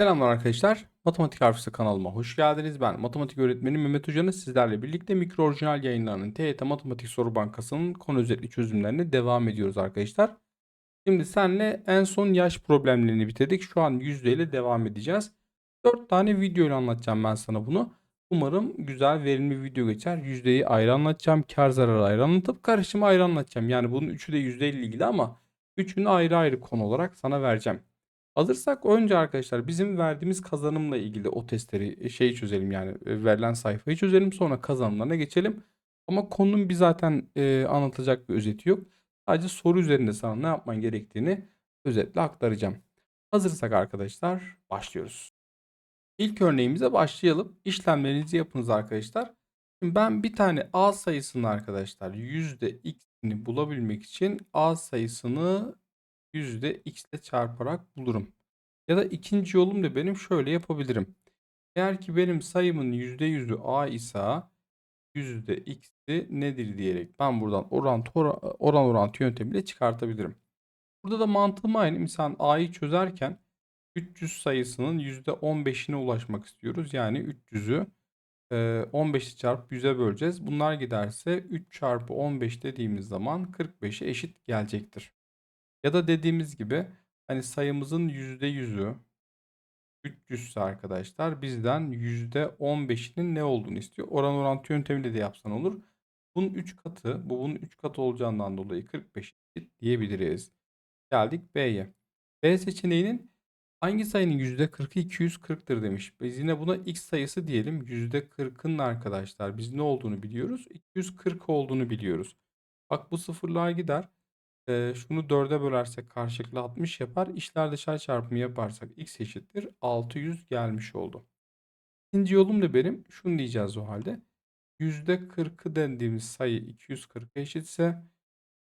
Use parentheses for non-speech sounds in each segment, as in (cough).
Selamlar arkadaşlar. Matematik Harfisi kanalıma hoş geldiniz. Ben matematik öğretmeni Mehmet Hoca'nın sizlerle birlikte mikro orijinal yayınlarının TYT Matematik Soru Bankası'nın konu özetli çözümlerine devam ediyoruz arkadaşlar. Şimdi senle en son yaş problemlerini bitirdik. Şu an yüzde ile devam edeceğiz. 4 tane video ile anlatacağım ben sana bunu. Umarım güzel verimli video geçer. Yüzdeyi ayrı anlatacağım. Kar zararı ayrı anlatıp karışımı ayrı anlatacağım. Yani bunun üçü de yüzde ilgili ama üçünü ayrı ayrı konu olarak sana vereceğim. Alırsak önce arkadaşlar bizim verdiğimiz kazanımla ilgili o testleri e, şeyi çözelim yani e, verilen sayfayı çözelim sonra kazanımlarına geçelim. Ama konunun bir zaten e, anlatacak bir özeti yok. Sadece soru üzerinde sana ne yapman gerektiğini özetle aktaracağım. Hazırsak arkadaşlar başlıyoruz. İlk örneğimize başlayalım. İşlemlerinizi yapınız arkadaşlar. Şimdi ben bir tane A sayısını arkadaşlar x'ini bulabilmek için A sayısını yüzde x ile çarparak bulurum. Ya da ikinci yolum da benim şöyle yapabilirim. Eğer ki benim sayımın yüzde yüzü a ise yüzde x'i nedir diyerek ben buradan orantı oran orantı yöntemiyle çıkartabilirim. Burada da mantığım aynı. Mesela a'yı çözerken 300 sayısının yüzde 15'ine ulaşmak istiyoruz. Yani 300'ü 15'i çarpıp 100'e böleceğiz. Bunlar giderse 3 çarpı 15 dediğimiz zaman 45'e eşit gelecektir. Ya da dediğimiz gibi hani sayımızın %100'ü 300 ise arkadaşlar bizden %15'inin ne olduğunu istiyor. Oran orantı yöntemiyle de yapsan olur. Bunun 3 katı, bu bunun 3 katı olacağından dolayı 45 eşit diyebiliriz. Geldik B'ye. B seçeneğinin hangi sayının %40'ı 240'tır demiş. Biz yine buna x sayısı diyelim. %40'ın arkadaşlar biz ne olduğunu biliyoruz. 240 olduğunu biliyoruz. Bak bu sıfırlar gider. Eee, şunu 4'e bölersek karşılıklı 60 yapar. İçler dışlar çarpımı yaparsak x eşittir 600 gelmiş oldu. İkinci yolum da benim. Şunu diyeceğiz o halde. %40'ı dendiğimiz sayı 240 eşitse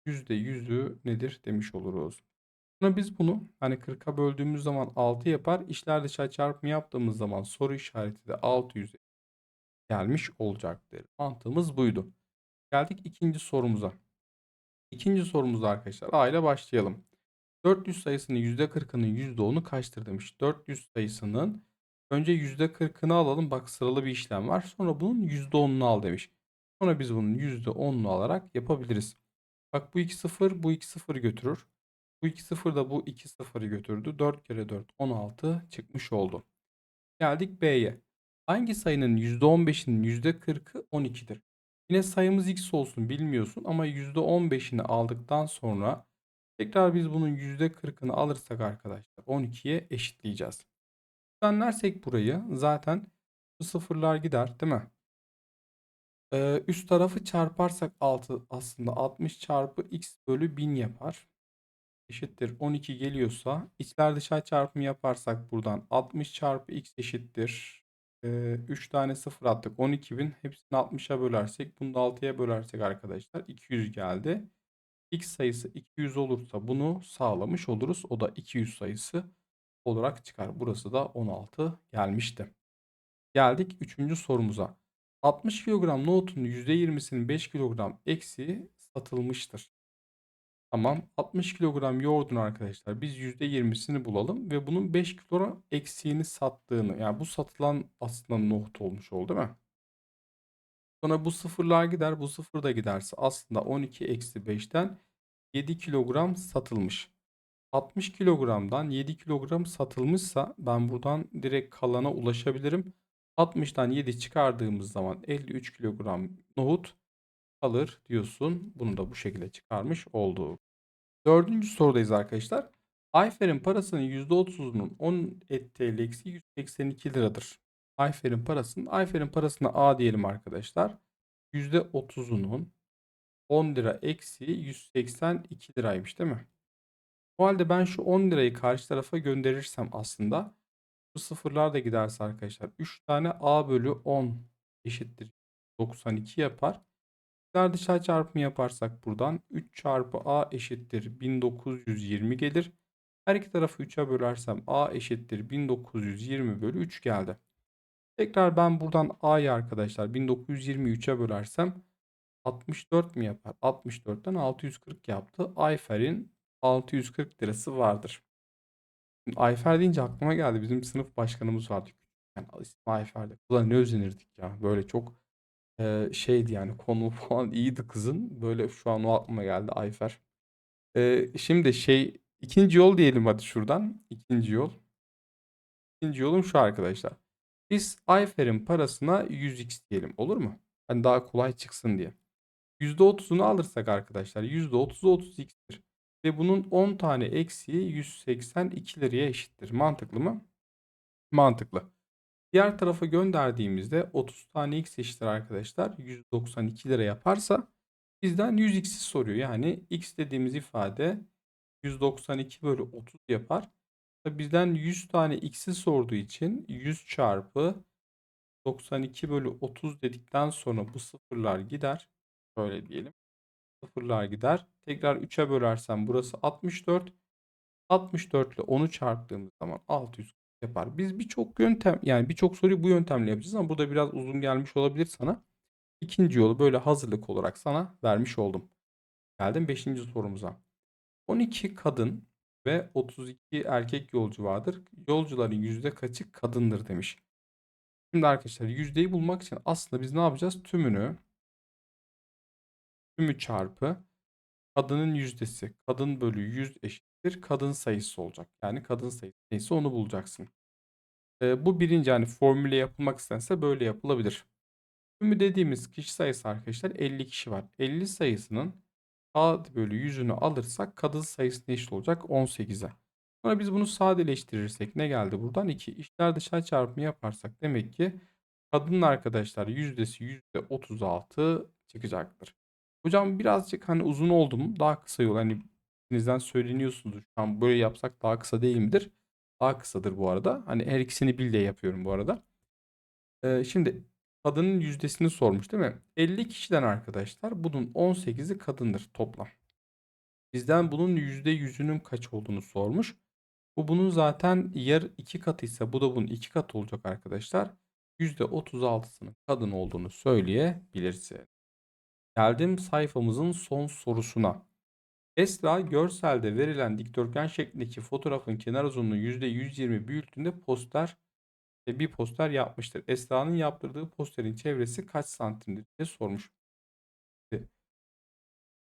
%100'ü nedir demiş oluruz. Sonra biz bunu hani 40'a böldüğümüz zaman 6 yapar. İçler dışlar çarpımı yaptığımız zaman soru işareti de 600 gelmiş olacaktır. Mantığımız buydu. Geldik ikinci sorumuza. İkinci sorumuzda arkadaşlar A ile başlayalım. 400 sayısının %40'ının %10'u kaçtır demiş. 400 sayısının önce %40'ını alalım. Bak sıralı bir işlem var. Sonra bunun %10'unu al demiş. Sonra biz bunun %10'unu alarak yapabiliriz. Bak bu 2 0 bu 2 0 götürür. Bu 2 0 da bu 2 0'ı götürdü. 4 kere 4 16 çıkmış oldu. Geldik B'ye. Hangi sayının %15'inin %40'ı 12'dir? Yine sayımız x olsun bilmiyorsun ama %15'ini aldıktan sonra tekrar biz bunun %40'ını alırsak arkadaşlar 12'ye eşitleyeceğiz. Düzenlersek burayı zaten bu sıfırlar gider değil mi? Ee, üst tarafı çarparsak 6 aslında 60 çarpı x bölü 1000 yapar. Eşittir 12 geliyorsa içler dışarı çarpımı yaparsak buradan 60 çarpı x eşittir 3 tane 0 attık. 12.000 hepsini 60'a bölersek bunu da 6'ya bölersek arkadaşlar 200 geldi. X sayısı 200 olursa bunu sağlamış oluruz. O da 200 sayısı olarak çıkar. Burası da 16 gelmişti. Geldik 3. sorumuza. 60 kilogram nohutun %20'sinin 5 kilogram eksiği satılmıştır. Tamam. 60 kilogram yoğurdun arkadaşlar. Biz %20'sini bulalım ve bunun 5 kilo eksiğini sattığını yani bu satılan aslında nohut olmuş oldu değil mi? Sonra bu sıfırlar gider. Bu sıfır da giderse aslında 12 eksi 5'ten 7 kilogram satılmış. 60 kilogramdan 7 kilogram satılmışsa ben buradan direkt kalana ulaşabilirim. 60'tan 7 çıkardığımız zaman 53 kilogram nohut kalır diyorsun. Bunu da bu şekilde çıkarmış olduk. Dördüncü sorudayız arkadaşlar. Ayfer'in parasının %30'unun 10 et TL eksi 182 liradır. Ayfer'in parasının Ayfer'in parasına A diyelim arkadaşlar. %30'unun 10 lira eksi 182 liraymış değil mi? O halde ben şu 10 lirayı karşı tarafa gönderirsem aslında bu sıfırlar da giderse arkadaşlar 3 tane A bölü 10 eşittir 92 yapar. İçler dışarı çarpımı yaparsak buradan 3 çarpı a eşittir 1920 gelir. Her iki tarafı 3'e bölersem a eşittir 1920 bölü 3 geldi. Tekrar ben buradan a'yı arkadaşlar 1923'e bölersem 64 mi yapar? 64'ten 640 yaptı. Ayfer'in 640 lirası vardır. Ayfer deyince aklıma geldi. Bizim sınıf başkanımız vardı. Yani ismi Ayfer'di. Ulan ne özenirdik ya. Böyle çok e, şeydi yani konu (laughs) falan iyiydi kızın. Böyle şu an o aklıma geldi Ayfer. E, şimdi şey ikinci yol diyelim hadi şuradan. İkinci yol. İkinci yolum şu arkadaşlar. Biz Ayfer'in parasına 100x diyelim olur mu? Hani daha kolay çıksın diye. %30'unu alırsak arkadaşlar %30'u 30x'tir. Ve bunun 10 tane eksiği 182 liraya eşittir. Mantıklı mı? Mantıklı. Diğer tarafa gönderdiğimizde 30 tane x eşittir arkadaşlar. 192 lira yaparsa bizden 100x'i soruyor. Yani x dediğimiz ifade 192 bölü 30 yapar. Bizden 100 tane x'i sorduğu için 100 çarpı 92 bölü 30 dedikten sonra bu sıfırlar gider. Şöyle diyelim. Sıfırlar gider. Tekrar 3'e bölersem burası 64. 64 ile 10'u çarptığımız zaman 600 yapar. Biz birçok yöntem yani birçok soruyu bu yöntemle yapacağız ama burada biraz uzun gelmiş olabilir sana. İkinci yolu böyle hazırlık olarak sana vermiş oldum. Geldim 5. sorumuza. 12 kadın ve 32 erkek yolcu vardır. Yolcuların yüzde kaçı kadındır demiş. Şimdi arkadaşlar yüzdeyi bulmak için aslında biz ne yapacağız? Tümünü tümü çarpı kadının yüzdesi. Kadın bölü 100 eşittir. Kadın sayısı olacak. Yani kadın sayısı neyse onu bulacaksın. Ee, bu birinci hani formüle yapılmak istense böyle yapılabilir. Tümü dediğimiz kişi sayısı arkadaşlar 50 kişi var. 50 sayısının A bölü 100'ünü alırsak kadın sayısı ne eşit olacak? 18'e. Sonra biz bunu sadeleştirirsek ne geldi buradan? 2. İşler dışarı çarpımı yaparsak demek ki kadının arkadaşlar yüzdesi %36 çıkacaktır. Hocam birazcık hani uzun oldu mu? Daha kısa yol. Hani ikinizden söyleniyorsunuz. Şu an böyle yapsak daha kısa değil midir? Daha kısadır bu arada. Hani her ikisini bil de yapıyorum bu arada. Ee, şimdi kadının yüzdesini sormuş değil mi? 50 kişiden arkadaşlar bunun 18'i kadındır toplam. Bizden bunun %100'ünün kaç olduğunu sormuş. Bu bunun zaten yer 2 katıysa bu da bunun 2 katı olacak arkadaşlar. %36'sının kadın olduğunu söyleyebilirsin. Geldim sayfamızın son sorusuna. Esra görselde verilen dikdörtgen şeklindeki fotoğrafın kenar uzunluğu %120 büyüklüğünde poster ve bir poster yapmıştır. Esra'nın yaptırdığı posterin çevresi kaç santimdir diye sormuş.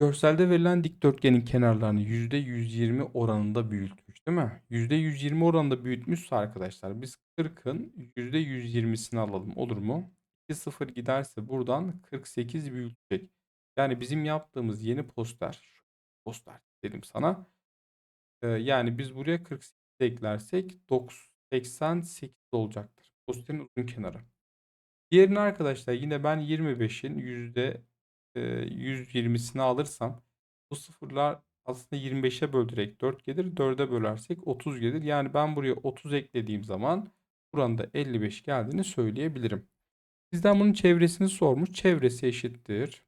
Görselde verilen dikdörtgenin kenarlarını %120 oranında büyütmüş değil mi? %120 oranında büyütmüşse arkadaşlar biz 40'ın %120'sini alalım olur mu? 2 sıfır giderse buradan 48 büyütecek. Yani bizim yaptığımız yeni poster, poster dedim sana. Ee, yani biz buraya 48 eklersek 90 88 olacaktır. Posterin uzun kenarı. Diğerini arkadaşlar yine ben 25'in yüzde e, 120'sini alırsam bu sıfırlar aslında 25'e böldürerek 4 gelir. 4'e bölersek 30 gelir. Yani ben buraya 30 eklediğim zaman buranın da 55 geldiğini söyleyebilirim. Bizden bunun çevresini sormuş. Çevresi eşittir.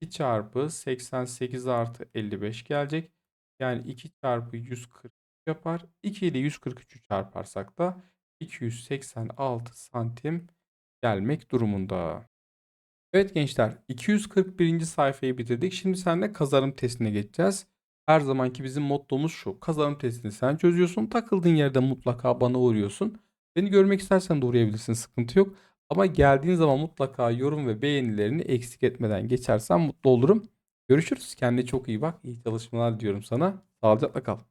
2 çarpı 88 artı 55 gelecek. Yani 2 çarpı 140 yapar. 2 ile 143'ü çarparsak da 286 santim gelmek durumunda. Evet gençler 241. sayfayı bitirdik. Şimdi seninle kazanım testine geçeceğiz. Her zamanki bizim mottomuz şu. Kazanım testini sen çözüyorsun. Takıldığın yerde mutlaka bana uğruyorsun. Beni görmek istersen de uğrayabilirsin. Sıkıntı yok. Ama geldiğin zaman mutlaka yorum ve beğenilerini eksik etmeden geçersen mutlu olurum. Görüşürüz. Kendine çok iyi bak. İyi çalışmalar diyorum sana. Sağlıcakla kal.